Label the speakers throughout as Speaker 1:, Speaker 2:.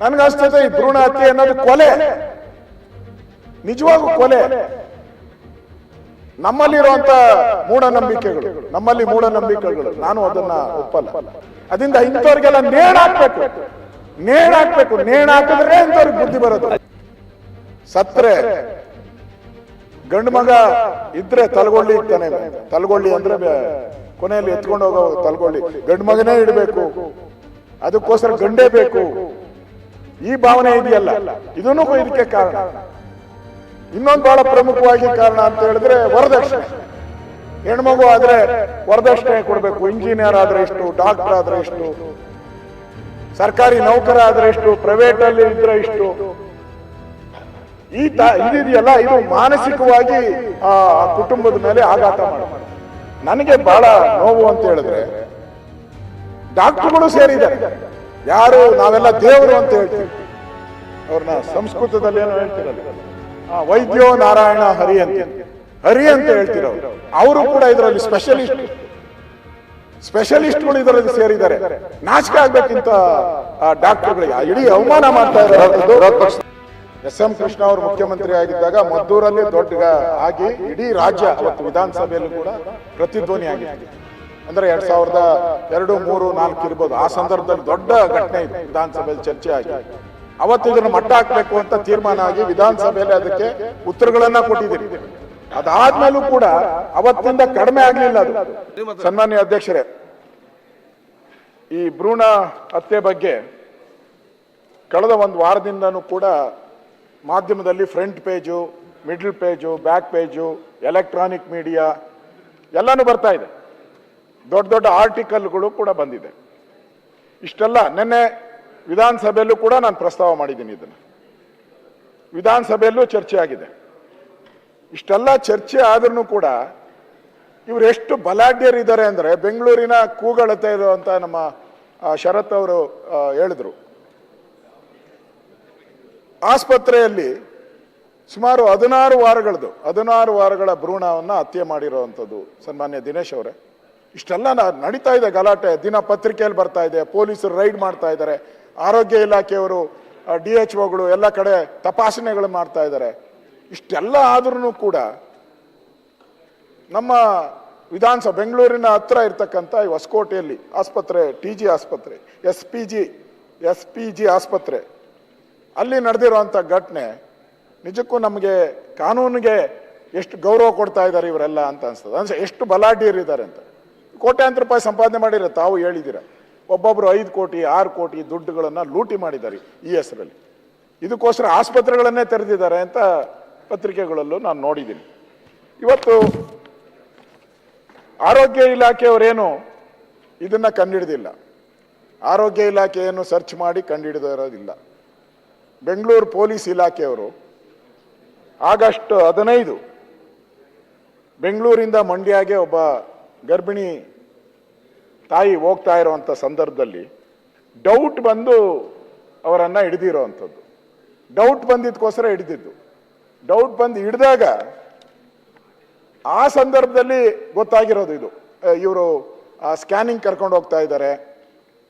Speaker 1: ನನ್ಗನ್ಸ್ತದೆ ಈ ಭ್ರೂಣ ಹತ್ಯೆ ಅನ್ನೋದು ಕೊಲೆ. ನಿಜವಾಗೂ ಕೊಲೆ. ನಮ್ಮಲ್ಲಿರುವಂತ ಮೂಢನಂಬಿಕೆಗಳು, ನಮ್ಮಲ್ಲಿ ಮೂಢನಂಬಿಕೆಗಳು, ನಾನು ಅದನ್ನ ಒಪ್ಪಲ್ಲ. ಅದರಿಂದ ಇಂಥವ್ರಿಗೆಲ್ಲ ನೇಣಾಕ್ಬೇಕು ಹಾಕ್ಬೇಕು. ನೇಣಾಕಿದ್ರೆ ಇಂಥವ್ರಿಗೆ ಬುದ್ಧಿ ಬರೋದು ಸತ್ರೆ, ಗಂಡು ಮಗ ಇದ್ರೆ ತಲಗೊಳ್ಳಿ ಇರ್ತಾನೆ ತಲ್ಗೊಳ್ಳಿ ಅಂದ್ರೆ ಕೊನೆಯಲ್ಲಿ ಎತ್ಕೊಂಡು ಹೋಗೋ ತಲಗೊಳ್ಳಿ. ಗಂಡು ಮಗನೇ ಇಡಬೇಕು. ಅದಕ್ಕೋಸ್ಕರ ಗಂಡೇ ಬೇಕು. ಈ ಭಾವನೆ ಇದೆಯಲ್ಲ? ಇದನ್ನು ಇದಕ್ಕೆ ಕಾರಣ. ಇನ್ನೊಂದು ಬಹಳ ಪ್ರಮುಖವಾಗಿ ಕಾರಣ ಅಂತ ಹೇಳಿದ್ರೆ ವರದಕ್ಷಿಣೆ. ಹೆಣ್ಮಗು ಆದ್ರೆ ವರದಕ್ಷಿಣೆ ಕೊಡಬೇಕು. ಇಂಜಿನಿಯರ್ ಆದ್ರೆ ಇಷ್ಟು ಡಾಕ್ಟರ್ ಆದ್ರೆ ಇಷ್ಟು ಸರ್ಕಾರಿ ನೌಕರ ಆದ್ರೆ ಇಷ್ಟು ಪ್ರೈವೇಟ್ ಅಲ್ಲಿ ಇದ್ರೆ ಇಷ್ಟು ಈ ಇದೆಯಲ್ಲ? ಇದು ಮಾನಸಿಕವಾಗಿ ಆ ಕುಟುಂಬದ ಮೇಲೆ ಆಘಾತ ಮಾಡುತ್ತೆ. ನನಗೆ ಬಹಳ ನೋವು ಅಂತ ಹೇಳಿದ್ರೆ, ಡಾಕ್ಟರ್ಗಳು ಸೇರಿದ್ದಾರೆ. ಯಾರು ನಾವೆಲ್ಲ ದೇವರು ಅಂತ ಹೇಳ್ತೀವಿ. ಅವ್ರನ್ನ ಸಂಸ್ಕೃತದಲ್ಲಿ ಏನೋ ಹೇಳ್ತಿರಲ್ಲ. ಆ, ವೈದ್ಯೋ ನಾರಾಯಣ ಹರಿ ಅಂತ. ಹರಿ ಅಂತ ಹೇಳ್ತಿರೋ ಅವರು ಕೂಡ ಇದರಲ್ಲಿ ಸ್ಪೆಷಲಿಸ್ಟ್ ಸ್ಪೆಷಲಿಸ್ಟ್ಗಳು ಇದರಲ್ಲಿ ಸೇರಿದ್ದಾರೆ. ನಾಚಿಕೆ ಆಗ್ಬೇಕಿಂತ ಡಾಕ್ಟರ್ಗಳಿಗೆ. ಇಡೀ ಅವಮಾನ ಮಾಡ್ತಾ ಇದ್ದಾರೆ. ಎಸ್ ಎಂ ಕೃಷ್ಣ ಅವರು ಮುಖ್ಯಮಂತ್ರಿ ಆಗಿದ್ದಾಗ ಮದ್ದೂರಲ್ಲಿ ದೊಡ್ಡ ಆಗಿ ಇಡೀ ರಾಜ್ಯ ಅವತ್ತು ವಿಧಾನಸಭೆಯಲ್ಲೂ ಕೂಡ ಪ್ರತಿಧ್ವನಿ ಆಗಿದೆ ಅಂದ್ರೆ ಎರಡ್ ಸಾವಿರದ ಎರಡು, ಮೂರು, ನಾಲ್ಕು ಇರ್ಬೋದು. ಆ ಸಂದರ್ಭದಲ್ಲಿ ದೊಡ್ಡ ಘಟನೆ ಇದೆ ವಿಧಾನಸಭೆಯಲ್ಲಿ ಚರ್ಚೆ ಆಗಿ. ಅವತ್ತು ಇದನ್ನು ಮಟ್ಟ ಹಾಕ್ಬೇಕು ಅಂತ ತೀರ್ಮಾನ ಆಗಿ ವಿಧಾನಸಭೆಯಲ್ಲಿ ಅದಕ್ಕೆ ಉತ್ತರಗಳನ್ನ ಕೊಟ್ಟಿದ್ದೀರಿ. ಅದಾದ್ಮೇಲೂ ಕೂಡ ಅವತ್ತಿಂದ ಕಡಿಮೆ ಆಗ್ಲಿಲ್ಲ ಅದು. ಸನ್ಮಾನ್ಯ ಅಧ್ಯಕ್ಷರೇ, ಈ ಭ್ರೂಣ ಹತ್ಯೆ ಬಗ್ಗೆ ಕಳೆದ ಒಂದು ವಾರದಿಂದನೂ ಕೂಡ ಮಾಧ್ಯಮದಲ್ಲಿ front page, middle page, back page, electronic media ಎಲ್ಲನೂ ಬರ್ತಾ ಇದೆ. ದೊಡ್ಡ ದೊಡ್ಡ ಆರ್ಟಿಕಲ್ಗಳು ಕೂಡ ಬಂದಿದೆ. ಇಷ್ಟೆಲ್ಲ ನಿನ್ನೆ ವಿಧಾನಸಭೆಯಲ್ಲೂ ಕೂಡ ನಾನು ಪ್ರಸ್ತಾವ ಮಾಡಿದ್ದೀನಿ ಇದನ್ನು. ವಿಧಾನಸಭೆಯಲ್ಲೂ ಚರ್ಚೆ ಆಗಿದೆ. ಇಷ್ಟೆಲ್ಲ ಚರ್ಚೆ ಆದ್ರೂ ಕೂಡ ಇವರು ಎಷ್ಟು ಬಲಾಢ್ಯರಿದ್ದಾರೆ ಅಂದರೆ ಬೆಂಗಳೂರಿನ ಕೂಗಳತೆ ಇರುವಂತ ನಮ್ಮ ಶರತ್ ಅವರು ಹೇಳಿದ್ರು. ಆಸ್ಪತ್ರೆಯಲ್ಲಿ ಸುಮಾರು ಹದಿನಾರು ವಾರಗಳದು, ಹದಿನಾರು ವಾರಗಳ ಭ್ರೂಣವನ್ನು ಹತ್ಯೆ ಮಾಡಿರೋವಂಥದ್ದು ಸನ್ಮಾನ್ಯ ದಿನೇಶ್ ಅವರೇ. ಇಷ್ಟೆಲ್ಲ ನಡೀತಾ ಇದೆ ಗಲಾಟೆ. ದಿನ ಪತ್ರಿಕೆಯಲ್ಲಿ ಬರ್ತಾ ಇದೆ. ಪೊಲೀಸರು ರೈಡ್ ಮಾಡ್ತಾ ಇದ್ದಾರೆ. ಆರೋಗ್ಯ ಇಲಾಖೆಯವರು ಡಿ ಎಚ್ ಒಗಳು ಎಲ್ಲ ಕಡೆ ತಪಾಸಣೆಗಳು ಮಾಡ್ತಾ ಇದ್ದಾರೆ. ಇಷ್ಟೆಲ್ಲ ಆದ್ರೂ ಕೂಡ ನಮ್ಮ ವಿಧಾನಸಭೆ, ಬೆಂಗಳೂರಿನ ಹತ್ರ ಇರ್ತಕ್ಕಂಥ ಈ ಹೊಸಕೋಟೆಯಲ್ಲಿ ಆಸ್ಪತ್ರೆ, ಟಿ ಜಿ ಆಸ್ಪತ್ರೆ, S P G, S P G ಆಸ್ಪತ್ರೆ, ಅಲ್ಲಿ ನಡೆದಿರುವಂಥ ಘಟನೆ ನಿಜಕ್ಕೂ ನಮಗೆ ಕಾನೂನಿಗೆ ಎಷ್ಟು ಗೌರವ ಕೊಡ್ತಾ ಇದ್ದಾರೆ ಇವರೆಲ್ಲ ಅಂತ ಅನ್ಸ್ತದೆ. ಅಂದ್ರೆ ಎಷ್ಟು ಬಲಾಢ್ಯರಿದ್ದಾರೆ ಅಂತ. ಕೋಟ್ಯಾಂತರ ರೂಪಾಯಿ ಸಂಪಾದನೆ ಮಾಡಿರೋ ತಾವು ಹೇಳಿದ್ದೀರ? ಒಬ್ಬೊಬ್ಬರು ಐದು ಕೋಟಿ, ಆರು ಕೋಟಿ ದುಡ್ಡುಗಳನ್ನು ಲೂಟಿ ಮಾಡಿದ್ದಾರೆ ಈ ಹೆಸರಲ್ಲಿ. ಇದಕ್ಕೋಸ್ಕರ ಆಸ್ಪತ್ರೆಗಳನ್ನೇ ತೆರೆದಿದ್ದಾರೆ ಅಂತ ಪತ್ರಿಕೆಗಳಲ್ಲೂ ನಾನು ನೋಡಿದ್ದೀನಿ. ಇವತ್ತು ಆರೋಗ್ಯ ಇಲಾಖೆಯವರೇನು ಇದನ್ನ ಕಂಡಿಡಿದಿಲ್ಲ ಆರೋಗ್ಯ ಇಲಾಖೆಯನ್ನು ಸರ್ಚ್ ಮಾಡಿ ಕಂಡುಹಿಡಿದಿರೋದಿಲ್ಲ. ಬೆಂಗಳೂರು ಪೊಲೀಸ್ ಇಲಾಖೆಯವರು ಆಗಸ್ಟ್ ಹದಿನೈದು ಬೆಂಗಳೂರಿಂದ ಮಂಡ್ಯಗೆ ಒಬ್ಬ ಗರ್ಭಿಣಿ ತಾಯಿ ಹೋಗ್ತಾ ಇರುವಂಥ ಸಂದರ್ಭದಲ್ಲಿ ಡೌಟ್ ಬಂದು ಅವರನ್ನ ಹಿಡಿದಿರೋವಂಥದ್ದು ಡೌಟ್ ಬಂದಿದ್ದಕ್ಕೋಸ್ಕರ ಹಿಡಿದಿದ್ದು. ಡೌಟ್ ಬಂದು ಹಿಡಿದಾಗ ಆ ಸಂದರ್ಭದಲ್ಲಿ ಗೊತ್ತಾಗಿರೋದು ಇದು. ಇವರು ಸ್ಕ್ಯಾನಿಂಗ್ ಕರ್ಕೊಂಡು ಹೋಗ್ತಾ ಇದ್ದಾರೆ.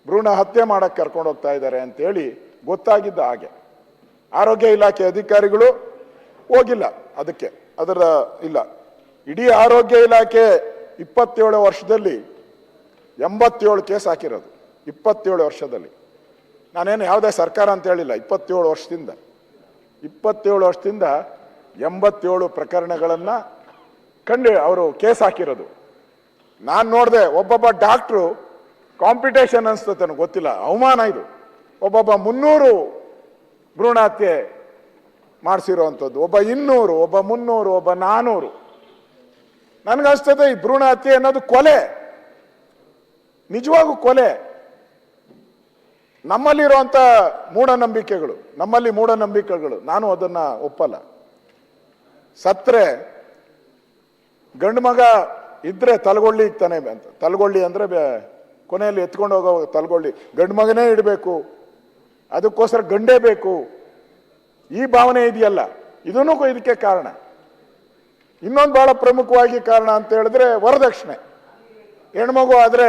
Speaker 1: ಭ್ರೂಣ ಹತ್ಯೆ ಮಾಡೋಕ್ಕೆ ಕರ್ಕೊಂಡು ಹೋಗ್ತಾ ಇದ್ದಾರೆ ಅಂತೇಳಿ ಗೊತ್ತಾಗಿದ್ದ ಹಾಗೆ. ಆರೋಗ್ಯ ಇಲಾಖೆ ಅಧಿಕಾರಿಗಳು ಹೋಗಿಲ್ಲ ಅದಕ್ಕೆ. ಅದರ, ಇಲ್ಲ. ಇಡೀ ಆರೋಗ್ಯ ಇಲಾಖೆ ಇಪ್ಪತ್ತೇಳು ವರ್ಷದಲ್ಲಿ ಎಂಬತ್ತೇಳು ಕೇಸ್ ಹಾಕಿರೋದು, ಇಪ್ಪತ್ತೇಳು ವರ್ಷದಲ್ಲಿ. ನಾನೇನು ಯಾವುದೇ ಸರ್ಕಾರ ಅಂತ ಹೇಳಿಲ್ಲ, ಇಪ್ಪತ್ತೇಳು ವರ್ಷದಿಂದ. ಇಪ್ಪತ್ತೇಳು ವರ್ಷದಿಂದ ಎಂಬತ್ತೇಳು ಪ್ರಕರಣಗಳನ್ನು ಕಂಡು ಅವರು ಕೇಸ್ ಹಾಕಿರೋದು. ನಾನು ನೋಡಿದೆ ಒಬ್ಬೊಬ್ಬ ಡಾಕ್ಟ್ರು ಕಾಂಪಿಟೇಷನ್ ಅನಿಸ್ತದೆ ನನಗೆ ಗೊತ್ತಿಲ್ಲ, ಅವಮಾನ ಇದು. ಒಬ್ಬೊಬ್ಬ ಮುನ್ನೂರು ಭ್ರೂಣ ಹತ್ಯೆ ಮಾಡಿಸಿರುವಂಥದ್ದು ಒಬ್ಬ ಇನ್ನೂರು, ಒಬ್ಬ ಮುನ್ನೂರು, ಒಬ್ಬ ನಾನೂರು. ನನಗನ್ಸ್ತದೆ ಈ ಭ್ರೂಣ ಹತ್ಯೆ ಅನ್ನೋದು ಕೊಲೆ. ನಿಜವಾಗೂ ಕೊಲೆ. ನಮ್ಮಲ್ಲಿರುವಂತ ಮೂಢನಂಬಿಕೆಗಳು, ನಮ್ಮಲ್ಲಿ ಮೂಢನಂಬಿಕೆಗಳು, ನಾನು ಅದನ್ನ ಒಪ್ಪಲ್ಲ. ಸತ್ರೆ, ಗಂಡು ಮಗ ಇದ್ರೆ ತಲಗೊಳ್ಳಿ ತಾನೆ ಅಂತ. ತಲಗೊಳ್ಳಿ ಅಂದ್ರೆ ಕೊನೆಯಲ್ಲಿ ಎತ್ಕೊಂಡು ಹೋಗೋ ತಲಗೊಳ್ಳಿ. ಗಂಡು ಮಗನೇ ಇಡಬೇಕು. ಅದಕ್ಕೋಸ್ಕರ ಗಂಡೇ ಬೇಕು. ಈ ಭಾವನೆ ಇದೆಯಲ್ಲ. ಇದನ್ನು ಇದಕ್ಕೆ ಕಾರಣ. ಇನ್ನೊಂದು ಬಹಳ ಪ್ರಮುಖವಾಗಿ ಕಾರಣ ಅಂತ ಹೇಳಿದ್ರೆ ವರದಕ್ಷಿಣೆ. ಹೆಣ್ಮಗು ಆದ್ರೆ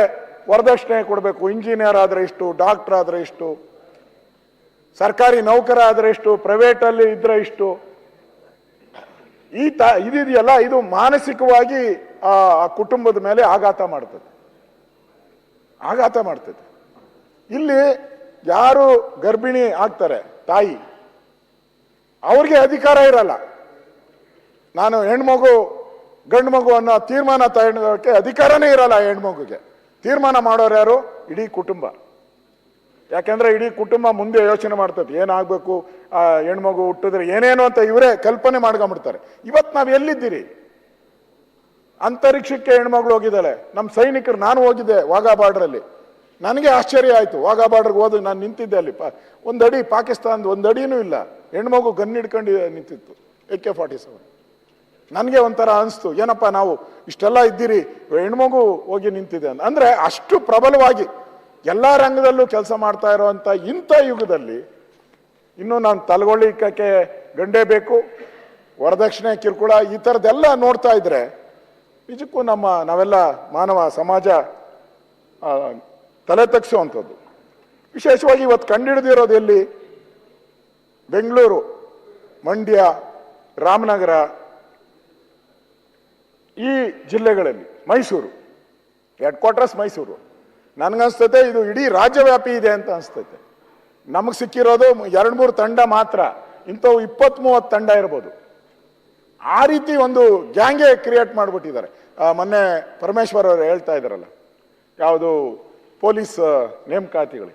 Speaker 1: ವರದಕ್ಷಿಣೆ ಕೊಡಬೇಕು ಇಂಜಿನಿಯರ್ ಆದ್ರೆ ಇಷ್ಟು ಡಾಕ್ಟರ್ ಆದ್ರೆ ಇಷ್ಟು, ಸರ್ಕಾರಿ ನೌಕರ ಆದ್ರೆ ಇಷ್ಟು ಪ್ರೈವೇಟ್ ಅಲ್ಲಿ ಇದ್ರೆ ಇಷ್ಟು. ಈ ತ ಇದೆಯಲ್ಲ ಇದು ಮಾನಸಿಕವಾಗಿ ಆ ಆ ಕುಟುಂಬದ ಮೇಲೆ ಆಘಾತ ಮಾಡ್ತದೆ. ಆಘಾತ ಮಾಡ್ತದೆ. ಇಲ್ಲಿ ಯಾರು ಗರ್ಭಿಣಿ ಆಗ್ತಾರೆ, ತಾಯಿ, ಅವ್ರಿಗೆ ಅಧಿಕಾರ ಇರಲ್ಲ. ನಾನು ಹೆಣ್ಮಗು, ಗಂಡು ಮಗು ಅನ್ನೋ ತೀರ್ಮಾನ ತಗೊಳ್ಳೋಕೆ ಅಧಿಕಾರನೇ ಇರಲ್ಲ ಹೆಣ್ಮಗುಗೆ. ತೀರ್ಮಾನ ಮಾಡೋರು ಯಾರು? ಇಡೀ ಕುಟುಂಬ. ಯಾಕಂದ್ರೆ ಇಡೀ ಕುಟುಂಬ ಮುಂದೆ ಯೋಚನೆ ಮಾಡ್ತದೆ, ಏನಾಗಬೇಕು? ಆ ಹೆಣ್ಮಗು ಹುಟ್ಟಿದ್ರೆ ಏನೇನು ಅಂತ ಇವರೇ ಕಲ್ಪನೆ ಮಾಡ್ಕೊಂಡ್ಬಿಡ್ತಾರೆ ಇವತ್ತು ನಾವು ಎಲ್ಲಿದ್ದೀರಿ? ಅಂತರಿಕ್ಷಕ್ಕೆ ಹೆಣ್ಮಗಳು ಹೋಗಿದ್ದಾಳೆ. ನಮ್ಮ ಸೈನಿಕರು, ನಾನು ಹೋಗಿದ್ದೆ ವಾಘಾ ಬಾರ್ಡ್ರಲ್ಲಿ ನನಗೆ ಆಶ್ಚರ್ಯ ಆಯಿತು. ವಾಘಾ ಬಾರ್ಡ್ರಿಗೆ ಹೋದ್ರೆ ನಾನು ನಿಂತಿದ್ದೆ ಅಲ್ಲಿ. ಪಾ, ಒಂದಡಿ, ಪಾಕಿಸ್ತಾನದ ಅಡಿನೂ ಇಲ್ಲ. ಹೆಣ್ಮಗು ಗನ್ ಹಿಡ್ಕೊಂಡು ನಿಂತಿತ್ತು ಎ ಕೆ ಫಾರ್ಟಿ ಸೆವೆನ್ ನನಗೆ ಒಂಥರ ಅನಿಸ್ತು, ಏನಪ್ಪ ನಾವು ಇಷ್ಟೆಲ್ಲ ಇದ್ದೀರಿ, ಹೆಣ್ಮಗು ಹೋಗಿ ನಿಂತಿದೆ ಅಂತ. ಅಂದರೆ ಅಷ್ಟು ಪ್ರಬಲವಾಗಿ ಎಲ್ಲ ರಂಗದಲ್ಲೂ ಕೆಲಸ ಮಾಡ್ತಾ ಇರೋವಂಥ ಇಂಥ ಯುಗದಲ್ಲಿ ಇನ್ನೂ ನಾನು ತಲೆಗೊಳ್ಳಿಕ್ಕೆ ಗಂಡೇ ಬೇಕು, ವರದಕ್ಷಿಣೆ, ಕಿರುಕುಳ ಈ ಥರದ್ದೆಲ್ಲ ನೋಡ್ತಾ ಇದ್ರೆ ನಿಜಕ್ಕೂ ನಮ್ಮ ನಾವೆಲ್ಲ ಮಾನವ ಸಮಾಜ ತಲೆ ತಗ್ಸುವಂಥದ್ದು. ವಿಶೇಷವಾಗಿ ಇವತ್ತು ಕಂಡುಹಿಡಿದಿರೋದು ಎಲ್ಲಿ? ಬೆಂಗಳೂರು, ಮಂಡ್ಯ, ರಾಮನಗರ ಈ ಜಿಲ್ಲೆಗಳಲ್ಲಿ ಮೈಸೂರು ಹೆಡ್ ಕ್ವಾರ್ಟರ್ಸ್ ಮೈಸೂರು. ನನಗನ್ಸ್ತತೆ ಇದು ಇಡೀ ರಾಜ್ಯವ್ಯಾಪಿ ಇದೆ ಅಂತ ಅನಿಸ್ತೈತೆ. ನಮಗೆ ಸಿಕ್ಕಿರೋದು ಎರಡು ಮೂರು ತಂಡ ಮಾತ್ರ, ಇಂಥವು ಇಪ್ಪತ್ತ್ ಮೂವತ್ತು ತಂಡ ಇರ್ಬೋದು. ಆ ರೀತಿ ಒಂದು ಗ್ಯಾಂಗೆ ಕ್ರಿಯೇಟ್ ಮಾಡಿಬಿಟ್ಟಿದ್ದಾರೆ. ಮೊನ್ನೆ ಪರಮೇಶ್ವರ್ ಅವರು ಹೇಳ್ತಾ ಇದ್ದಾರಲ್ಲ, ಯಾವುದು ಪೊಲೀಸ್ ನೇಮಕಾತಿಗಳು.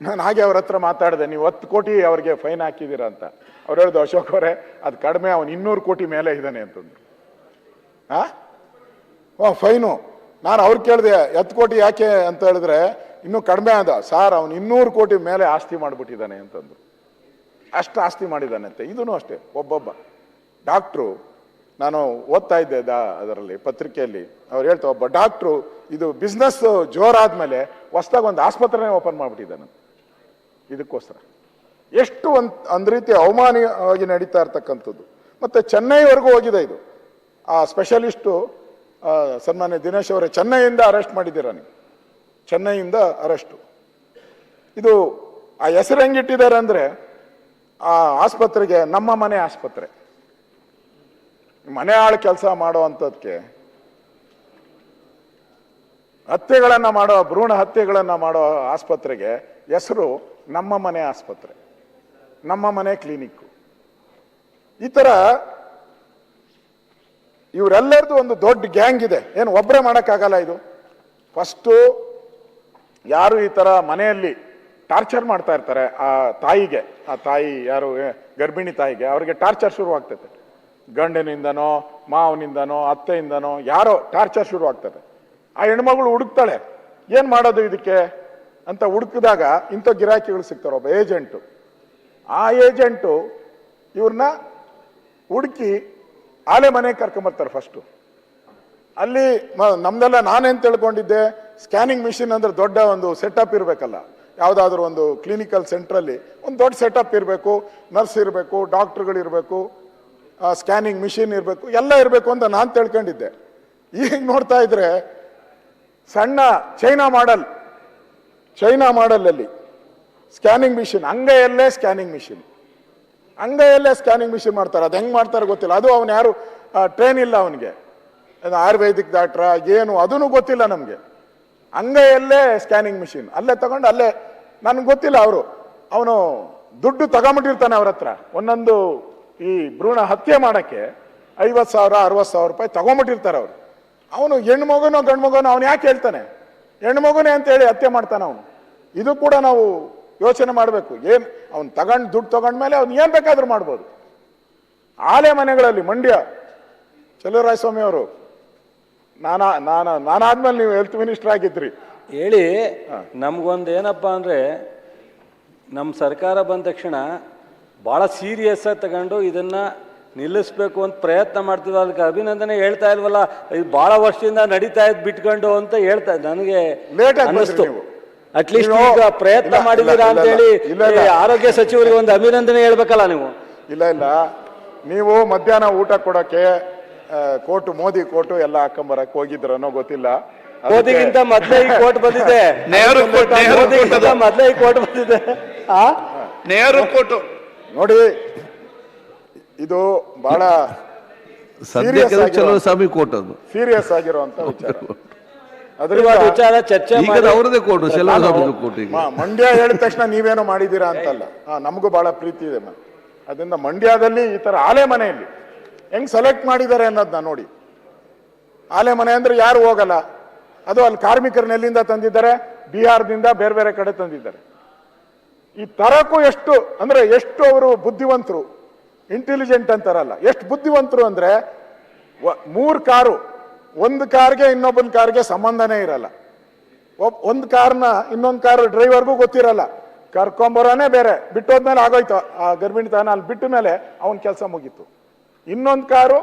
Speaker 1: ನಾನು ಹಾಗೆ ಅವ್ರ ಹತ್ರ ಮಾತಾಡಿದೆ, ನೀವು ಹತ್ತು ಕೋಟಿ ಅವ್ರಿಗೆ ಫೈನ್ ಹಾಕಿದ್ದೀರಾ ಅಂತ. ಅವ್ರು ಹೇಳಿದ್ರು ಅಶೋಕ್ ಅವರೇ, ಅದು ಕಡಿಮೆ, ಅವನು ಇನ್ನೂರು ಕೋಟಿ ಮೇಲೆ ಇದ್ದಾನೆ ಅಂತಂದ್ರು. ಆ? ಓ, ಫೈನು. ನಾನು ಅವ್ರು ಕೇಳಿದೆ ಹತ್ತು ಕೋಟಿ ಯಾಕೆ? ಅಂತ ಹೇಳಿದ್ರೆ, ಇನ್ನೂ ಕಡಿಮೆ ಆದ. ಸಾರ್, ಅವನು ಇನ್ನೂರು ಕೋಟಿ ಮೇಲೆ ಆಸ್ತಿ ಮಾಡಿಬಿಟ್ಟಿದ್ದಾನೆ, ಅಂತಂದ್ರು. ಅಷ್ಟು ಆಸ್ತಿ ಮಾಡಿದ್ದಾನಂತೆ. ಇದೂ ಅಷ್ಟೇ, ಒಬ್ಬೊಬ್ಬ. ಡಾಕ್ಟ್ರು, ನಾನು ಓದ್ತಾ ಇದ್ದೆ ದಾ, ಅದರಲ್ಲಿ, ಪತ್ರಿಕೆಯಲ್ಲಿ. ಅವ್ರು ಹೇಳ್ತಾ, ಒಬ್ಬ ಡಾಕ್ಟ್ರು, ಇದು ಬಿಸ್ನೆಸ್ ಜೋರಾದ್ಮೇಲೆ ಹೊಸ್ದಾಗ ಒಂದು ಆಸ್ಪತ್ರೆನೇ ಓಪನ್ ಮಾಡಿಬಿಟ್ಟಿದ್ದಾನೆ. ಇದಕ್ಕೋಸ್ಕರ. ಎಷ್ಟು ಒಂದು ಒಂದು ರೀತಿ ಅವಮಾನವಾಗಿ ನಡೀತಾ ಇರ್ತಕ್ಕಂಥದ್ದು. ಮತ್ತೆ ಚೆನ್ನೈವರೆಗೂ ಹೋಗಿದೆ ಇದು. ಆ ಸ್ಪೆಷಲಿಸ್ಟು ಸನ್ಮಾನ್ಯ ದಿನೇಶ್ ಅವರೇ ಚೆನ್ನೈಯಿಂದ ಅರೆಸ್ಟ್ ಮಾಡಿದ್ದೀರಾ ನೀವು? ಚೆನ್ನೈಯಿಂದ ಅರೆಸ್ಟು. ಇದು ಆ ಹೆಸರು ಹೆಂಗಿಟ್ಟಿದ್ದಾರೆ ಅಂದರೆ, ಆ ಆಸ್ಪತ್ರೆಗೆ ನಮ್ಮ ಮನೆ ಆಸ್ಪತ್ರೆ. ಮನೆ ಆಳು ಕೆಲಸ ಮಾಡೋ ಅಂಥದ್ಕೆ ಹತ್ಯೆಗಳನ್ನು ಮಾಡೋ, ಭ್ರೂಣ ಹತ್ಯೆಗಳನ್ನು ಮಾಡೋ ಆಸ್ಪತ್ರೆಗೆ ಹೆಸರು ನಮ್ಮ ಮನೆ ಆಸ್ಪತ್ರೆ. ನಮ್ಮ ಮನೆ ಕ್ಲಿನಿಕ್ಕು. ಈ ತರ ಇವರೆಲ್ಲರದು ಒಂದು ದೊಡ್ಡ ಗ್ಯಾಂಗ್ ಇದೆ. ಏನು ಒಬ್ಬರೇ ಮಾಡೋಕ್ಕಾಗಲ್ಲ ಇದು. ಫಸ್ಟು ಯಾರು ಈ ಥರ ಮನೆಯಲ್ಲಿ ಟಾರ್ಚರ್ ಮಾಡ್ತಾ ಇರ್ತಾರೆ, ಆ ತಾಯಿಗೆ, ಆ ತಾಯಿ ಯಾರು ಗರ್ಭಿಣಿ ತಾಯಿಗೆ, ಅವರಿಗೆ ಟಾರ್ಚರ್ ಶುರುವಾಗ್ತದೆ ಗಂಡನಿಂದನೋ, ಮಾವನಿಂದನೋ, ಅತ್ತೆಯಿಂದನೋ, ಯಾರೋ ಟಾರ್ಚರ್ ಶುರುವಾಗ್ತದೆ ಆ ಹೆಣ್ಮಗಳು ಹುಡುಕ್ತಾಳೆ, ಏನು ಮಾಡೋದು ಇದಕ್ಕೆ? ಅಂತ ಹುಡುಕಿದಾಗ ಇಂಥ ಗಿರಾಕಿಗಳು ಸಿಗ್ತಾರೆ, ಒಬ್ಬ ಏಜೆಂಟು ಆ ಏಜೆಂಟು ಇವ್ರನ್ನ ಹುಡುಕಿ ಆಲೆ ಮನೆಗೆ ಕರ್ಕೊಂಬರ್ತಾರೆ ಫಸ್ಟು ಅಲ್ಲಿ ನಮ್ದೆಲ್ಲ ನಾನೇನ್ ತಿಳ್ಕೊಂಡಿದ್ದೆ ಸ್ಕ್ಯಾನಿಂಗ್ ಮಿಷಿನ್ ಅಂದ್ರೆ ದೊಡ್ಡ ಒಂದು ಸೆಟಪ್ ಇರಬೇಕಲ್ಲ. ಯಾವುದಾದ್ರೂ ಒಂದು ಕ್ಲಿನಿಕಲ್ ಸೆಂಟ್ರಲ್ಲಿ ಒಂದು ದೊಡ್ಡ ಸೆಟಪ್ ಇರಬೇಕು ನರ್ಸ್ ಇರಬೇಕು ಡಾಕ್ಟರ್ಗಳು ಇರಬೇಕು ಸ್ಕ್ಯಾನಿಂಗ್ ಮಿಷಿನ್ ಇರಬೇಕು, ಎಲ್ಲ ಇರಬೇಕು ಅಂತ ನಾನು ತಿಳ್ಕೊಂಡಿದ್ದೆ. ಈಗ ನೋಡ್ತಾ ಇದ್ರೆ ಸಣ್ಣ ಚೈನಾ ಮಾಡಲ್ ಚೈನಾ ಮಾಡಲಲ್ಲಿ ಸ್ಕ್ಯಾನಿಂಗ್ ಮಿಷಿನ್ ಅಂಗೈಯಲ್ಲೇ ಸ್ಕ್ಯಾನಿಂಗ್ ಮಿಷಿನ್ ಅಂಗೈಯಲ್ಲೇ ಸ್ಕ್ಯಾನಿಂಗ್ ಮಿಷಿನ್ ಮಾಡ್ತಾರೆ. ಅದು ಹೆಂಗೆ ಮಾಡ್ತಾರೆ ಗೊತ್ತಿಲ್ಲ. ಅದು ಅವನು ಯಾರು ಟ್ರೈನ್ ಇಲ್ಲ ಅವನಿಗೆ. ಆಯುರ್ವೇದಿಕ್ ಡಾಕ್ಟ್ರ, ಏನು ಅದೂ ಗೊತ್ತಿಲ್ಲ ನಮಗೆ. ಅಂಗೈಯಲ್ಲೇ ಸ್ಕ್ಯಾನಿಂಗ್ ಮಿಷಿನ್. ಅಲ್ಲೇ ತಗೊಂಡು ಅಲ್ಲೇ, ನನಗೆ ಗೊತ್ತಿಲ್ಲ ಅವರು. ಅವನು ದುಡ್ಡು ತಗೊಂಬಿಟ್ಟಿರ್ತಾನೆ ಅವ್ರ ಹತ್ರ. ಒಂದೊಂದು ಈ ಭ್ರೂಣ ಹತ್ಯೆ ಮಾಡೋಕ್ಕೆ ಐವತ್ತು ಸಾವಿರ, ಅರವತ್ತು ಸಾವಿರ ರೂಪಾಯಿ ತಗೊಂಬಿಟ್ಟಿರ್ತಾರೆ ಅವರು. ಅವನು ಹೆಣ್ಣು ಮಗನೋ ಗಂಡು ಮಗನೋ ಅವನು ಯಾಕೆ ಹೇಳ್ತಾನೆ? ಹೆಣ್ಣು ಮಗುನೇ ಅಂತ ಹೇಳಿ ಹತ್ಯೆ ಮಾಡ್ತಾನೆ ಅವನು. ಇದು ಕೂಡ ನಾವು ಯೋಚನೆ ಮಾಡಬೇಕು. ಏನು ಅವ್ನು ತಗೊಂಡು ದುಡ್ಡು ತಗೊಂಡ್ಮೇಲೆ ಅವ್ನು ಏನು ಬೇಕಾದರೂ ಮಾಡ್ಬೋದು. ಆಲೆ ಮನೆಗಳಲ್ಲಿ ಮಂಡ್ಯ ಚಲುವರಾಯ ಸ್ವಾಮಿ ಅವರು. ನಾನಾ ನಾನು ನಾನಾದ್ಮೇಲೆ ನೀವು ಹೆಲ್ತ್ ಮಿನಿಸ್ಟರ್ ಆಗಿದ್ರಿ.
Speaker 2: ಹೇಳಿ ನಮ್ಗೊಂದು ಏನಪ್ಪ ಅಂದರೆ ನಮ್ಮ ಸರ್ಕಾರ ಬಂದ ತಕ್ಷಣ ಭಾಳ ಸೀರಿಯಸ್ ಆಗಿ ತಗೊಂಡು ಇದನ್ನ ನಿಲ್ಲಿಸ್ಬೇಕು ಅಂತ ಪ್ರಯತ್ನ ಮಾಡ್ತಿದ್ವಿ ಅದಕ್ಕೆ ಅಭಿನಂದನೆ ಹೇಳ್ತಾ ಇಲ್ವಲ್ಲ ಇದು ಭಾಳ ವರ್ಷದಿಂದ ನಡೀತಾ ಇದ್ ಬಿಟ್ಕೊಂಡು ಅಂತ ಹೇಳ್ತಾ ನನಗೆ
Speaker 1: ಲೇಟ್
Speaker 2: ಅನ್ನಿಸ್ತು. ಅಟ್ಲೀಸ್ಟ್
Speaker 1: ನೀವು-
Speaker 2: ಈಗ ಪ್ರಯತ್ನ ಮಾಡಿದೀರಾ ಅಂತ ಹೇಳಿ. ಆರೋಗ್ಯ ಸಚಿವರಿಗೆ ಒಂದು ಅಭಿನಂದನೆ ಹೇಳ್ಬೇಕಲ್ಲ ನೀವು?
Speaker 1: ಇಲ್ಲ ಇಲ್ಲ. ನೀವು ಮಧ್ಯಾಹ್ನ ಊಟ ಕೊಡಕ್ಕೆ ಕೋಟು ಮೋದಿ ಕೋಟು ಎಲ್ಲ ಹಾಕೊಂಬರಕ್ ಹೋಗಿದ್ರನೋ ಗೊತ್ತಿಲ್ಲ.
Speaker 2: ಮೋದಿಗಿಂತ ಮೊದಲೇ ಈ ಕೋಟ್ ಬಂದಿದೆ. ಮೋದಿಗಿಂತ ಮೊದಲೇ ಈ ಕೋಟ್ ಬಂದಿದೆ.
Speaker 3: ಆ?
Speaker 4: ನೆಹರು ಕೋಟು
Speaker 1: ನೋಡಿ ಇದು ಬಹಳ
Speaker 5: ಚಲೋ
Speaker 1: ಆಗಿರೋ-
Speaker 5: ಸ್ವಾಮಿ ಕೋಟ್ ಅದು.
Speaker 1: ಸೀರಿಯಸ್ ಆಗಿರುವಂತ ವಿಚಾರ. ಅದರಿಂದ
Speaker 2: ವಿಚಾರ ಚರ್ಚೆ
Speaker 5: ಈಗ ಅವರದೇ ಕೋಟು ಕೋಟ್ ಈಗ
Speaker 1: ಮಂಡ್ಯ ಹೇಳಿದ ತಕ್ಷಣ ನೀವೇನೋ ಮಾಡಿದ್ದೀರಾ ಅಂತಲ್ಲ. ನಮಗೂ ಬಹಳ ಪ್ರೀತಿ ಇದೆ ಮ್ಯಾಮ್. ಅದರಿಂದ ಮಂಡ್ಯದಲ್ಲಿ ಈ ತರ ಆಲೆ ಮನೆಯಲ್ಲಿ ಹೆಂಗ್ ಸೆಲೆಕ್ಟ್ ಮಾಡಿದ್ದಾರೆ ಅನ್ನೋದನ್ನ ನೋಡಿ. ಆಲೆ ಮನೆ ಅಂದ್ರೆ ಯಾರು ಹೋಗಲ್ಲ. ಅದು ಅಲ್ಲಿ ಕಾರ್ಮಿಕರನ್ನ ಎಲ್ಲಿಂದ ತಂದಿದ್ದಾರೆ? ಬಿಹಾರದಿಂದ ಬೇರೆ ಬೇರೆ ಕಡೆ ತಂದಿದ್ದಾರೆ. ಈ ತರಕ್ಕೂ ಎಷ್ಟು ಅಂದ್ರೆ ಎಷ್ಟು ಅವರು ಬುದ್ಧಿವಂತರು ಇಂಟೆಲಿಜೆಂಟ್ ಅಂತಾರಲ್ಲ. ಎಷ್ಟು ಬುದ್ಧಿವಂತರು ಅಂದ್ರೆ ಮೂರ್ ಕಾರು. ಒಂದು ಕಾರ್ಗೆ ಇನ್ನೊಬ್ಬನ ಕಾರ್ಗೆ ಸಂಬಂಧನೇ ಇರಲ್ಲ. ಒಂದು ಕಾರ್ನ ಇನ್ನೊಂದು ಕಾರ್ ಡ್ರೈವರ್ಗೂ ಗೊತ್ತಿರಲ್ಲ. ಕರ್ಕೊಂಬರೋನೇ ಬೇರೆ, ಬಿಟ್ಟೋದ್ಮೇಲೆ ಆಗೋಯ್ತು. ಆ ಗರ್ಭಿಣಿ ತಾನ ಅಲ್ಲಿ ಬಿಟ್ಟ ಮೇಲೆ ಅವನ ಕೆಲಸ ಮುಗೀತು. ಇನ್ನೊಂದು ಕಾರು,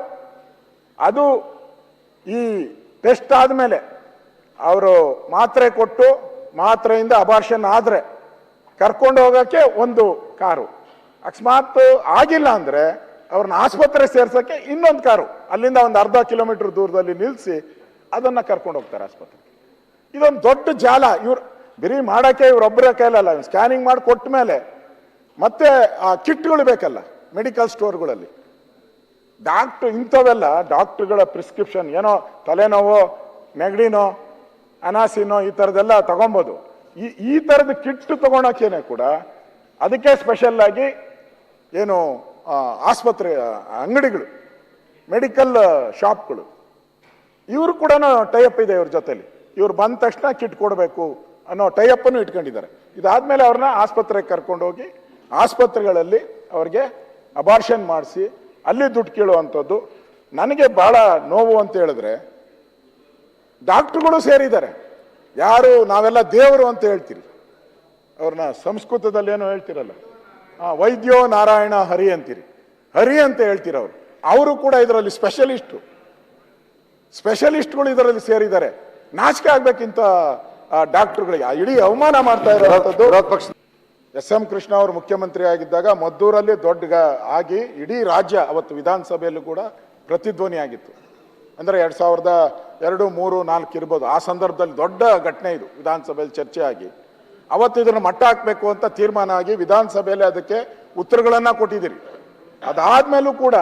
Speaker 1: ಅದು ಈ ಟೆಸ್ಟ್ ಆದಮೇಲೆ ಅವರು ಮಾತ್ರೆ ಕೊಟ್ಟು, ಮಾತ್ರೆಯಿಂದ ಅಬಾರ್ಷನ್ ಆದರೆ ಕರ್ಕೊಂಡು ಹೋಗೋಕ್ಕೆ ಒಂದು ಕಾರು. ಅಕಸ್ಮಾತ್ ಆಗಿಲ್ಲ ಅಂದರೆ ಅವ್ರನ್ನ ಆಸ್ಪತ್ರೆ ಸೇರ್ಸೋಕ್ಕೆ ಇನ್ನೊಂದು ಕಾರು, ಅಲ್ಲಿಂದ ಒಂದು ಅರ್ಧ ಕಿಲೋಮೀಟರ್ ದೂರದಲ್ಲಿ ನಿಲ್ಲಿಸಿ ಅದನ್ನು ಕರ್ಕೊಂಡು ಹೋಗ್ತಾರೆ ಆಸ್ಪತ್ರೆ. ಇದೊಂದು ದೊಡ್ಡ ಜಾಲ, ಇವ್ರು ಬರೀ ಮಾಡೋಕ್ಕೆ ಇವ್ರೊಬ್ಬರ ಕೈಲಲ್ಲ ಸ್ಕ್ಯಾನಿಂಗ್ ಮಾಡಿ ಕೊಟ್ಟ ಮೇಲೆ ಮತ್ತೆ ಆ ಕಿಟ್ಗಳು ಬೇಕಲ್ಲ ಮೆಡಿಕಲ್ ಸ್ಟೋರ್ಗಳಲ್ಲಿ ಡಾಕ್ಟ್ರು ಇಂಥವೆಲ್ಲ ಡಾಕ್ಟ್ರುಗಳ ಪ್ರಿಸ್ಕ್ರಿಪ್ಷನ್ ಏನೋ ತಲೆನೋವು, ನೆಗಡಿನೋ, ಅನಾಸಿನೋ, ಈ ಥರದ್ದೆಲ್ಲ ತಗೊಬೋದು. ಈ ಈ ಥರದ ಕಿಟ್ ತಗೊಳಕ್ಕೇನೆ ಕೂಡ ಅದಕ್ಕೆ ಸ್ಪೆಷಲ್ ಆಗಿ ಏನು ಆಸ್ಪತ್ರೆ ಅಂಗಡಿಗಳು ಮೆಡಿಕಲ್ ಶಾಪ್ಗಳು ಇವರು ಕೂಡ ಟೈಅಪ್ ಇದೆ ಇವ್ರ ಜೊತೆಲಿ. ಇವ್ರು ಬಂದ ತಕ್ಷಣ ಕಿಟ್ ಕೊಡಬೇಕು ಅನ್ನೋ ಟೈಅಪ್ಪನ್ನು ಇಟ್ಕೊಂಡಿದ್ದಾರೆ. ಇದಾದ್ಮೇಲೆ ಅವ್ರನ್ನ ಆಸ್ಪತ್ರೆಗೆ ಕರ್ಕೊಂಡೋಗಿ ಆಸ್ಪತ್ರೆಗಳಲ್ಲಿ ಅವ್ರಿಗೆ ಅಬಾರ್ಷನ್ ಮಾಡಿಸಿ ಅಲ್ಲಿ ದುಡ್ಡು ಕೇಳುವಂಥದ್ದು. ನನಗೆ ಬಹಳ ನೋವು ಅಂತ ಹೇಳಿದ್ರೆ ಡಾಕ್ಟ್ರುಗಳು ಸೇರಿದ್ದಾರೆ. ಯಾರು, ನಾವೆಲ್ಲ ದೇವರು ಅಂತ ಹೇಳ್ತೀರಿ. ಅವ್ರನ್ನ ಸಂಸ್ಕೃತದಲ್ಲಿ ಏನೋ ಹೇಳ್ತಿರಲ್ಲ. ವೈದ್ಯೋ ನಾರಾಯಣ ಹರಿ ಅಂತೀರಿ. ಹರಿ ಅಂತ ಹೇಳ್ತೀರ ಅವರು ಅವರು ಕೂಡ ಇದರಲ್ಲಿ ಸ್ಪೆಷಲಿಸ್ಟು ಸ್ಪೆಷಲಿಸ್ಟ್ಗಳು ಇದರಲ್ಲಿ ಸೇರಿದ್ದಾರೆ. ನಾಚಿಕೆ ಆಗ್ಬೇಕಿಂತ ಡಾಕ್ಟರ್ಗಳಿಗೆ ಆ ಇಡೀ ಅವಮಾನ ಮಾಡ್ತಾ ಇರೋದು ಎಸ್ ಎಂ ಕೃಷ್ಣ ಅವರು ಮುಖ್ಯಮಂತ್ರಿ ಆಗಿದ್ದಾಗ ಮದ್ದೂರಲ್ಲಿ ದೊಡ್ಡ ಆಗಿ ಇಡೀ ರಾಜ್ಯ ಅವತ್ತು ವಿಧಾನಸಭೆಯಲ್ಲೂ ಕೂಡ ಪ್ರತಿಧ್ವನಿ ಆಗಿತ್ತು. ಅಂದ್ರೆ ಎರಡ್ ಸಾವಿರದ ಎರಡು ಮೂರು ನಾಲ್ಕು ಇರ್ಬೋದು. ಆ ಸಂದರ್ಭದಲ್ಲಿ ದೊಡ್ಡ ಘಟನೆ ಇದು. ವಿಧಾನಸಭೆಯಲ್ಲಿ ಚರ್ಚೆ ಆಗಿ. ಅವತ್ತು ಇದನ್ನು ಮಟ್ಟ ಹಾಕಬೇಕು ಅಂತ ತೀರ್ಮಾನ ಆಗಿ ವಿಧಾನಸಭೆಯಲ್ಲಿ ಅದಕ್ಕೆ ಉತ್ತರಗಳನ್ನು ಕೊಟ್ಟಿದ್ದೀರಿ. ಅದಾದ್ಮೇಲೂ ಕೂಡ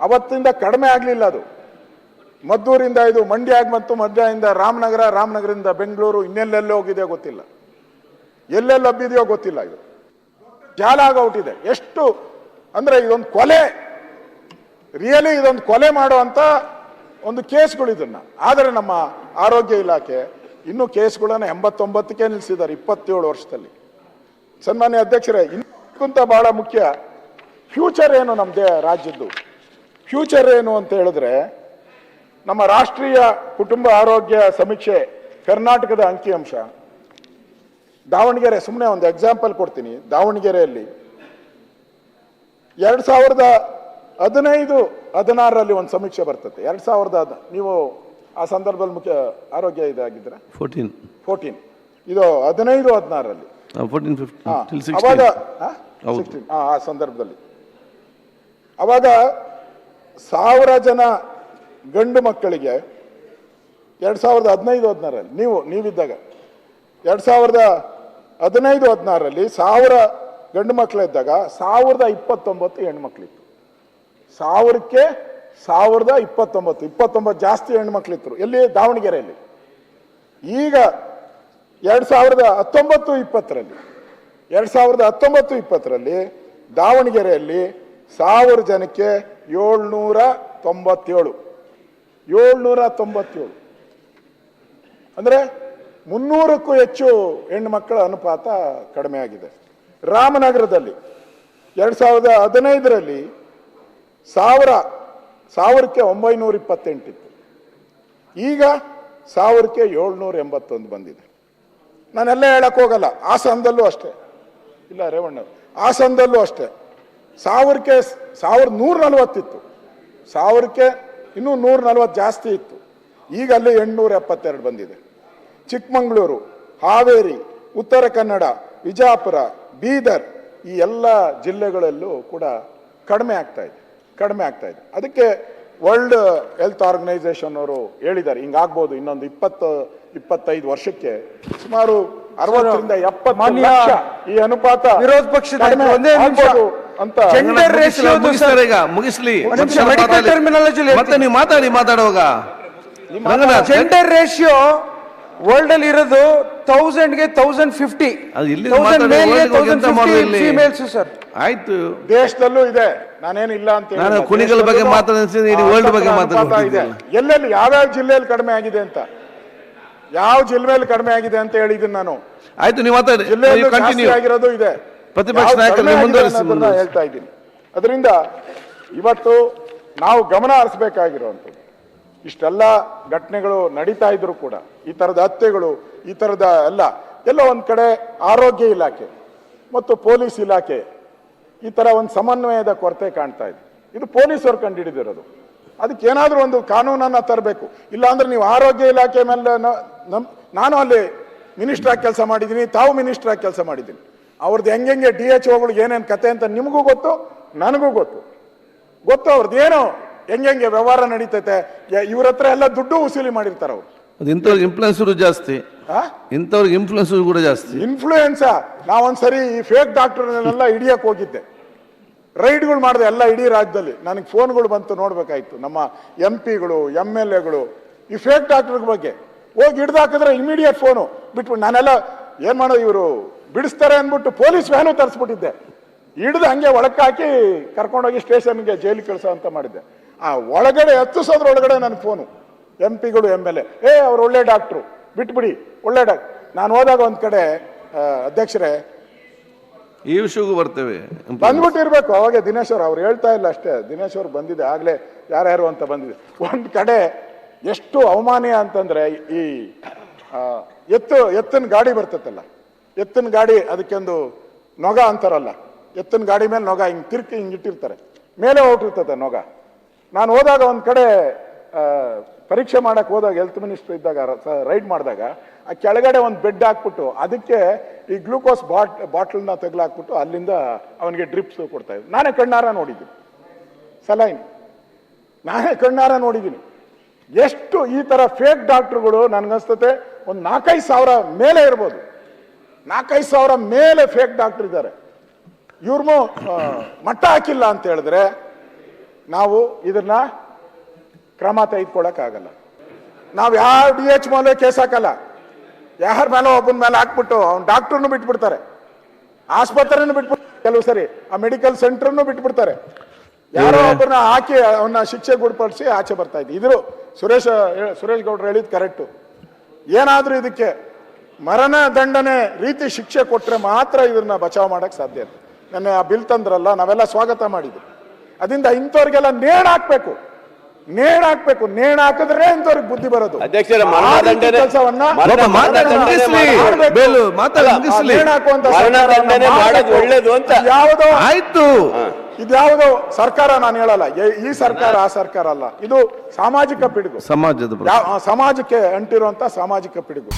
Speaker 1: ಅವತ್ತಿಂದ ಕಡಿಮೆ ಆಗಲಿಲ್ಲ ಅದು. ಮದ್ದೂರಿಂದ ಇದು ಮಂಡ್ಯ ಬಂತು ಮಂಡ್ಯದಿಂದ ರಾಮನಗರ, ರಾಮನಗರದಿಂದ ಬೆಂಗಳೂರು, ಇನ್ನೆಲ್ಲೆಲ್ಲೋ ಹೋಗಿದೆಯೋ ಗೊತ್ತಿಲ್ಲ. ಎಲ್ಲೆಲ್ಲಿ ಹಬ್ಬಿದೆಯೋ ಗೊತ್ತಿಲ್ಲ ಇದು. ಜಾಲ ಇದೆ ಎಷ್ಟು ಅಂದ್ರೆ ಇದೊಂದು ಕೊಲೆ. ರಿಯಲಿ ಇದೊಂದು ಕೊಲೆ ಮಾಡುವಂತ ಒಂದು ಕೇಸ್ಗಳು ಇದನ್ನ ಆದರೆ ನಮ್ಮ ಆರೋಗ್ಯ ಇಲಾಖೆ ಇನ್ನೂ ಕೇಸ್ಗಳನ್ನ ಎಂಬತ್ತೊಂಬತ್ತಕ್ಕೆ ನಿಲ್ಲಿಸಿದ್ದಾರೆ ಇಪ್ಪತ್ತೇಳು ವರ್ಷದಲ್ಲಿ. ಸನ್ಮಾನ್ಯ ಅಧ್ಯಕ್ಷರೇ ಇನ್ನಕ್ಕಿಂತ ಬಹಳ ಮುಖ್ಯ, ಫ್ಯೂಚರ್ ಏನು ನಮ್ಮ ದೇ ರಾಜ್ಯದ್ದು? ಫ್ಯೂಚರ್ ಏನು ಅಂತ ಹೇಳಿದ್ರೆ, ನಮ್ಮ ರಾಷ್ಟ್ರೀಯ ಕುಟುಂಬ ಆರೋಗ್ಯ ಸಮೀಕ್ಷೆ ಕರ್ನಾಟಕದ ಅಂಕಿಅಂಶ ದಾವಣಗೆರೆ ಸುಮ್ಮನೆ ಒಂದು ಎಕ್ಸಾಂಪಲ್ ಕೊಡ್ತೀನಿ, ದಾವಣಗೆರೆಯಲ್ಲಿ. ಎರಡು ಸಾವಿರದ ಹದಿನೈದು, ಹದಿನಾರರಲ್ಲಿ ಒಂದು ಸಮೀಕ್ಷೆ ಬರ್ತದೆ. ಎರಡು ಸಾವಿರದ ನೀವು ಆ ಸಂದರ್ಭದಲ್ಲಿ ಮುಖ್ಯ ಆರೋಗ್ಯ ಇದಾಗಿದ್ರೆ
Speaker 5: ಫೋರ್ಟೀನ್
Speaker 1: ಫೋರ್ಟೀನ್ ಇದು ಹದಿನೈದು ಹದಿನಾರರಲ್ಲಿ.
Speaker 5: ಫೋರ್ಟೀನ್ ಫಿಫ್ಟೀನ್
Speaker 1: ಹಾ,
Speaker 5: ಟಿಲ್
Speaker 1: ಅವಾಗ
Speaker 5: ಸಿಕ್ಸ್ಟೀನ್
Speaker 1: ಆ?
Speaker 5: ಹೌದು.
Speaker 1: 16, ಆ, ಆ ಸಂದರ್ಭದಲ್ಲಿ. ಅವಾಗ ಸಾವಿರ ಜನ ಗಂಡು ಮಕ್ಕಳಿಗೆ ಎರಡ್ ಸಾವಿರದ ಹದಿನೈದು ಹದಿನಾರರಲ್ಲಿ ನೀವು ನೀವಿದ್ದಾಗ ಎರಡ್ ಸಾವಿರದ ಹದಿನೈದು ಹದಿನಾರರಲ್ಲಿ ಸಾವಿರ ಗಂಡು ಮಕ್ಕಳಿದ್ದಾಗ ಸಾವಿರದ ಇಪ್ಪತ್ತೊಂಬತ್ತು ಹೆಣ್ಮಕ್ಳಿತ್ತು ಸಾವಿರಕ್ಕೆ ಸಾವಿರದ ಇಪ್ಪತ್ತೊಂಬತ್ತು ಇಪ್ಪತ್ತೊಂಬತ್ತು ಜಾಸ್ತಿ ಹೆಣ್ಮಕ್ಳಿದ್ರು, ಎಲ್ಲಿ? ದಾವಣಗೆರೆಯಲ್ಲಿ. ಈಗ ಎರಡು ಸಾವಿರದ ಹತ್ತೊಂಬತ್ತು, ಇಪ್ಪತ್ತರಲ್ಲಿ. ಎರಡು ಸಾವಿರದ ಹತ್ತೊಂಬತ್ತು, ಇಪ್ಪತ್ತರಲ್ಲಿ ದಾವಣಗೆರೆಯಲ್ಲಿ ಸಾವಿರ ಜನಕ್ಕೆ ಏಳ್ನೂರ ತೊಂಬತ್ತೇಳು. ಏಳ್ನೂರ ತೊಂಬತ್ತೇಳು. ಅಂದರೆ ಮುನ್ನೂರಕ್ಕೂ ಹೆಚ್ಚು ಹೆಣ್ಣುಮಕ್ಕಳ ಅನುಪಾತ ಕಡಿಮೆ ಆಗಿದೆ. ರಾಮನಗರದಲ್ಲಿ ಎರಡು ಸಾವಿರದ ಹದಿನೈದರಲ್ಲಿ ಸಾವಿರ ಸಾವಿರಕ್ಕೆ ಒಂಬೈನೂರ ಇಪ್ಪತ್ತೆಂಟಿತ್ತು. ಈಗ ಸಾವಿರಕ್ಕೆ ಏಳ್ನೂರ ಎಂಬತ್ತೊಂದು ಬಂದಿದೆ. ನಾನೆಲ್ಲ ಹೇಳಕ್ಕೆ ಹೋಗಲ್ಲ. ಹಾಸನದಲ್ಲೂ ಅಷ್ಟೇ. ಇಲ್ಲ ರೇವಣ್ಣ ಹಾಸನದಲ್ಲೂ ಅಷ್ಟೇ. ಸಾವಿರಕ್ಕೆ ಸಾವಿರದ ನೂರ ನಲವತ್ತಿತ್ತು. ಸಾವಿರಕ್ಕೆ ಇನ್ನೂ ನೂರ ನಲವತ್ತು ಜಾಸ್ತಿ ಇತ್ತು. ಈಗ ಅಲ್ಲಿ ಎಂಟುನೂರ ಎಪ್ಪತ್ತೆರಡು ಬಂದಿದೆ. ಚಿಕ್ಕಮಗಳೂರು, ಹಾವೇರಿ, ಉತ್ತರ ಕನ್ನಡ, ವಿಜಾಪುರ, ಬೀದರ್ ಈ ಎಲ್ಲ ಜಿಲ್ಲೆಗಳಲ್ಲೂ ಕೂಡ ಕಡಿಮೆ ಆಗ್ತಾ ಇದೆ. ಕಡಿಮೆ ಆಗ್ತಾ ಇದೆ. ಅದಕ್ಕೆ ವರ್ಲ್ಡ್ ಹೆಲ್ತ್ ಆರ್ಗನೈಸೇಷನ್ ಅವರು ಹೇಳಿದ್ದಾರೆ ಹಿಂಗಾಗ್ಬೋದು ಇನ್ನೊಂದು ಇಪ್ಪತ್ತು ಇಪ್ಪತ್ತೈದು ವರ್ಷಕ್ಕೆ. ಸುಮಾರು ಅರವತ್ತರಿಂದ ಎಪ್ಪತ್ತು ಲಕ್ಷ ಈ ಅನುಪಾತ
Speaker 3: ವಿರೋಧ ಪಕ್ಷದ ಒಂದೇ.
Speaker 1: ಅಂತ
Speaker 3: ಜೆಂಡರ್ ರೇಷಿಯೋ
Speaker 5: ಮುಗಿಸ್ತಾರೆ ಈಗ ಮುಗಿಸ್ಲಿ.
Speaker 3: ನಿಮಿಷ,
Speaker 5: ಮತ್ತೆ ನೀವು ಮಾತಾಡಿ ಮಾತಾಡುವಾಗ.
Speaker 3: ಜೆಂಡರ್ ರೇಷಿಯೋ ವರ್ಲ್ಡ್ ಅಲ್ಲಿ ಇರೋದು ತೌಸಂಡ್ಗೆ ತೌಸಂಡ್ ಫಿಫ್ಟಿ
Speaker 5: ಆಯ್ತು.
Speaker 1: ದೇಶದಲ್ಲೂ ಇದೆ. ನಾನೇನು ಇಲ್ಲ ಅಂತ ಹೇಳಿ
Speaker 5: ನಾನು ಕುಣಿಗಲ್ ಬಗ್ಗೆ ಮಾತಾಡ್ತೀನಿ, ಇಡೀ
Speaker 1: ಆ
Speaker 5: ಬಗ್ಗೆ.
Speaker 1: ಎಲ್ಲೆಲ್ಲಿ ಯಾವ್ಯಾವ ಜಿಲ್ಲೆಯಲ್ಲಿ ಕಡಿಮೆ ಆಗಿದೆ ಅಂತ. ಯಾವ ಜಿಲ್ಲೆಯಲ್ಲಿ ಕಡಿಮೆ ಆಗಿದೆ ಅಂತ ಹೇಳಿದ್ದೀನಿ ನಾನು.
Speaker 5: ಆಯ್ತು ನೀವು ಮಾತಾಡಿ.
Speaker 1: ಜಿಲ್ಲೆಯಲ್ಲಿ
Speaker 5: ಕಂಟಿನ್ಯೂ
Speaker 1: ಆಗಿರೋದು ಇದೆ.
Speaker 5: ಪ್ರತಿಪಕ್ಷ ನಾಯಕರು ಮುಂದುವರಿಸಿ,
Speaker 1: ಹೇಳ್ತಾ ಇದ್ದೀನಿ. ಅದರಿಂದ ಇವತ್ತು ನಾವು ಗಮನ ಹರಿಸಬೇಕಾಗಿರುವಂಥದ್ದು. ಇಷ್ಟೆಲ್ಲ ಘಟನೆಗಳು ನಡೀತಾ ಇದ್ರು ಕೂಡ ಈ ತರದ ಹತ್ಯೆಗಳು ಈ ತರದ ಎಲ್ಲ ಎಲ್ಲ ಒಂದ್ ಕಡೆ ಆರೋಗ್ಯ ಇಲಾಖೆ ಮತ್ತು ಪೊಲೀಸ್ ಇಲಾಖೆ ಈ ತರ ಒಂದು ಸಮನ್ವಯದ ಕೊರತೆ ಕಾಣ್ತಾ ಇದೆ. ಇದು ಪೊಲೀಸರು ಕಂಡುಹಿಡಿದಿರೋದು. ಅದಕ್ಕೆ ಏನಾದರೂ ಒಂದು ಕಾನೂನನ್ನ ತರಬೇಕು. ಇಲ್ಲಾಂದ್ರೆ ನೀವು ಆರೋಗ್ಯ ಇಲಾಖೆ ಮೇಲೆ ನ- ನಮ್, ನಾನು ಅಲ್ಲಿ ಮಿನಿಸ್ಟರ್ ಆಗಿ ಕೆಲಸ ಮಾಡಿದ್ದೀನಿ, ತಾವು ಮಿನಿಸ್ಟರ್ ಆಗಿ ಕೆಲಸ ಮಾಡಿದ್ದೀನಿ. ಅವ್ರದ್ದು ಹೆಂಗೆಂಗೆ ಡಿ ಎಚ್ ಓಗಳಿಗೆ ಏನೇನು ಕತೆ ಅಂತ ನಿಮಗೂ ಗೊತ್ತು, ನನಗೂ ಗೊತ್ತು. ಗೊತ್ತು ಅವ್ರದ್ದು ಏನು, ಹೆಂಗೆಂಗೆ ವ್ಯವಹಾರ ನಡೀತೈತೆ ಇವ್ರ ಹತ್ರ ಎಲ್ಲ ದುಡ್ಡು ವಸೂಲಿ ಮಾಡಿರ್ತಾರೆ ಅವ್ರು
Speaker 5: ಅದು ಇಂಥವ್ರಿಗೆ ಇನ್ಫ್ಲುಯೆನ್ಸರು ಜಾಸ್ತಿ. ಇಂಥವ್ರಿಗೆ ಇನ್ಫ್ಲುಯೆನ್ಸರು ಕೂಡ ಜಾಸ್ತಿ.
Speaker 1: ಇನ್ಫ್ಲೂಯೆನ್ಸ ನಾವೊಂದ್ಸರಿ ಈ ಫೇಕ್ ಡಾಕ್ಟರ್ನೆಲ್ಲ ಹಿಡಿಯಕ್ ಹೋಗಿದ್ದೆ. ರೈಡ್ಗಳು ಮಾಡಿದೆ ಎಲ್ಲ ಇಡೀ ರಾಜ್ಯದಲ್ಲಿ. ನನಗೆ ಫೋನ್ಗಳು ಬಂತು ನೋಡ್ಬೇಕಾಯ್ತು. ನಮ್ಮ ಎಂ ಪಿಗಳು ಎಂ ಎಲ್ ಎಗಳು ಈ ಫೇಕ್ ಡಾಕ್ಟರ್ ಬಗ್ಗೆ. ಹೋಗಿ ಹಿಡ್ದು ಹಾಕಿದ್ರೆ ಇಮಿಡಿಯೇಟ್ ಫೋನು ಬಿಟ್ಬಿಟ್ಟು ನಾನೆಲ್ಲ ಏನ್ ಮಾಡೋದು ಇವರು? ಬಿಡಿಸ್ತಾರೆ ಅಂದ್ಬಿಟ್ಟು ಪೊಲೀಸ್ ವ್ಯಾನು ತರಿಸ್ಬಿಟ್ಟಿದ್ದೆ. ಹಿಡ್ದು ಹಂಗೆ ಒಳಕ್ಕೆ ಹಾಕಿ ಕರ್ಕೊಂಡೋಗಿ ಸ್ಟೇಷನ್ಗೆ ಜೈಲಿಗೆ ಕೆಲಸ ಅಂತ ಮಾಡಿದ್ದೆ. ಆ ಒಳಗಡೆ ಹತ್ತಿಸೋದ್ರ ಒಳಗಡೆ ನನ್ನ ಫೋನು ಎಂ ಪಿಗಳು ಎಂ ಎಲ್ ಎ ಏ ಅವ್ರು ಒಳ್ಳೆ ಡಾಕ್ಟ್ರು. ಬಿಟ್ಬಿಡಿ ಒಳ್ಳೆ ಡಾಕ್ಟ್ರು ನಾನು ಹೋದಾಗ ಒಂದು ಕಡೆ ಅಧ್ಯಕ್ಷರೇ.
Speaker 5: ಈ ವಿಷಯಗೂ ಬರ್ತೇವೆ.
Speaker 1: ಬಂದ್ಬಿಟ್ಟಿರ್ಬೇಕು ಅವಾಗ ದಿನೇಶ್ ಅವ್ರು ಅವ್ರು ಹೇಳ್ತಾ ಇಲ್ಲ ಅಷ್ಟೇ. ದಿನೇಶ್ ಅವ್ರು ಬಂದಿದೆ ಆಗ್ಲೇ ಯಾರ್ಯಾರು ಅಂತ ಬಂದಿದೆ. ಒಂದು ಕಡೆ ಎಷ್ಟು ಅವಮಾನೀಯ ಅಂತಂದ್ರೆ ಈ ಎತ್ತು ಎತ್ತಿನ ಗಾಡಿ ಬರ್ತೈತಲ್ಲ. ಎತ್ತಿನ ಗಾಡಿ ಅದಕ್ಕೊಂದು ನೊಗ ಅಂತಾರಲ್ಲ. ಎತ್ತಿನ ಗಾಡಿ ಮೇಲೆ ನೊಗ ಹಿಂಗೆ ತಿರ್ಕಿ ಹಿಂಗೆ ಇಟ್ಟಿರ್ತಾರೆ. ಮೇಲೆ ಹೊರಟಿರ್ತದೆ ನೊಗ. ನಾನು ಹೋದಾಗ ಒಂದು ಕಡೆ ಪರೀಕ್ಷೆ ಮಾಡಕ್ ಹೋದಾಗ ಹೆಲ್ತ್ ಮಿನಿಸ್ಟರ್ ಇದ್ದಾಗ ರೈಡ್ ಮಾಡಿದಾಗ, ಆ ಕೆಳಗಡೆ ಒಂದು ಬೆಡ್ ಹಾಕ್ಬಿಟ್ಟು ಅದಕ್ಕೆ ಈ ಗ್ಲೂಕೋಸ್ ಬಾಟ್ ಬಾಟ್ಲನ್ನ ತೆಗ್ಲಾಕ್ಬಿಟ್ಟು ಅಲ್ಲಿಂದ ಅವನಿಗೆ ಡ್ರಿಪ್ಸ್ ಕೊಡ್ತಾ ಇದ್ರು. ನಾನೇ ಕಣ್ಣಾರ ನೋಡಿದ್ದೀನಿ. ಸಲೈನ್ ನಾನೇ ಕಣ್ಣಾರ ನೋಡಿದ್ದೀನಿ. ಎಷ್ಟು ಈ ತರ ಫೇಕ್ ಡಾಕ್ಟ್ರುಗಳು ನನ್ಗನ್ಸ್ತತೆ, ಒಂದು ನಾಲ್ಕೈದು ಸಾವಿರ ಮೇಲೆ ಇರ್ಬೋದು. ನಾಲ್ಕೈದು ಸಾವಿರ ಮೇಲೆ ಫೇಕ್ ಡಾಕ್ಟರ್ ಇದ್ದಾರೆ. ಇವ್ರನ್ನೂ ಮಟ್ಟ ಹಾಕಿಲ್ಲ ಅಂತ ಹೇಳಿದ್ರೆ ನಾವು ಇದನ್ನ ಕ್ರಮ ತೆಗೆದುಕೊಳ್ಳೋಕ್ಕಾಗಲ್ಲ. ನಾವು ಯಾವ ಡಿ ಎಚ್ ಮೇಲೆ ಕೇಸ್ ಹಾಕಲ್ಲ. ಯಾರ ಮೇಲೆ ಒಬ್ಬನ ಮೇಲೆ ಹಾಕ್ಬಿಟ್ಟು ಅವ್ನು ಡಾಕ್ಟರ್ನು ಬಿಟ್ಬಿಡ್ತಾರೆ. ಆಸ್ಪತ್ರೆನೂ ಬಿಟ್ಬಿಡ್ತಾರೆ. ಕೆಲವು ಸರಿ ಆ ಮೆಡಿಕಲ್ ಸೆಂಟರ್ನು ಬಿಟ್ಬಿಡ್ತಾರೆ. ಯಾರೋ ಒಬ್ಬರನ್ನ ಹಾಕಿ ಅವನ್ನ ಶಿಕ್ಷೆ ಗುಡ್ಪಡಿಸಿ ಆಚೆ ಬರ್ತಾ ಇದ್ದೆ. ಇದ್ರು ಸುರೇಶ್ ಸುರೇಶ್ ಗೌಡ್ರು ಹೇಳಿದ್ ಕರೆಕ್ಟು. ಏನಾದರೂ ಇದಕ್ಕೆ ಮರಣ ದಂಡನೆ ರೀತಿ ಶಿಕ್ಷೆ ಕೊಟ್ಟರೆ ಮಾತ್ರ ಇದನ್ನ ಬಚಾವ್ ಮಾಡಕ್ ಸಾಧ್ಯ ನನ್ನ ಆ ಬಿಲ್ ತಂದ್ರಲ್ಲ ನಾವೆಲ್ಲ ಸ್ವಾಗತ ಮಾಡಿದ್ವಿ. ಅದರಿಂದ ಇಂಥವ್ರಿಗೆಲ್ಲ ನೇಣು ಹಾಕ್ಬೇಕು. ನೇಣ್ ಹಾಕ್ಬೇಕು ನೇಣ ಹಾಕಿದ್ರೆ ಅಂತವ್ರಿಗೆ ಬುದ್ಧಿ ಬರೋದು.
Speaker 4: ಅಧ್ಯಕ್ಷರೇ, ಮರಣ
Speaker 1: ಆ ರೀತಿ
Speaker 4: ದಂಡನೆ-
Speaker 1: ಕೆಲ್ಸವನ್ನ
Speaker 4: ಮರಣ
Speaker 5: ಒಬ್ಬ ಮಾತಾಡಿ
Speaker 4: ದಂಡನೆ
Speaker 5: ಮುಗಿಸ್ಲಿ
Speaker 1: ಮಾಡ್ಬೇಕು.
Speaker 5: ಬೇಲು ಮಾತಾಡಿ
Speaker 4: ಅಲ್ಲ,
Speaker 5: ಮುಗಿಸ್ಲಿ
Speaker 1: ಹಾಕುವಂತ
Speaker 4: ಮರಣ
Speaker 1: ಸರ್ಕಾರವನ್ನ
Speaker 4: ದಂಡನೆ ಮಾಡೋದು. ಒಳ್ಳೇದು ಅಂತ.
Speaker 1: ಯಾವುದೋ
Speaker 5: ಆಯ್ತು.
Speaker 1: ಇದ್ಯಾವುದೋ ಸರ್ಕಾರ ನಾನು ಹೇಳಲ್ಲ. ಏ- ಈ ಸರ್ಕಾರ ಆ ಸರ್ಕಾರ ಅಲ್ಲ. ಇದು ಸಾಮಾಜಿಕ ಪಿಡುಗು.
Speaker 5: ಸಮಾಜದ
Speaker 1: ಸಮಾಜಕ್ಕೆ ಅಂಟಿರುವಂತ ಸಾಮಾಜಿಕ ಪಿಡುಗು.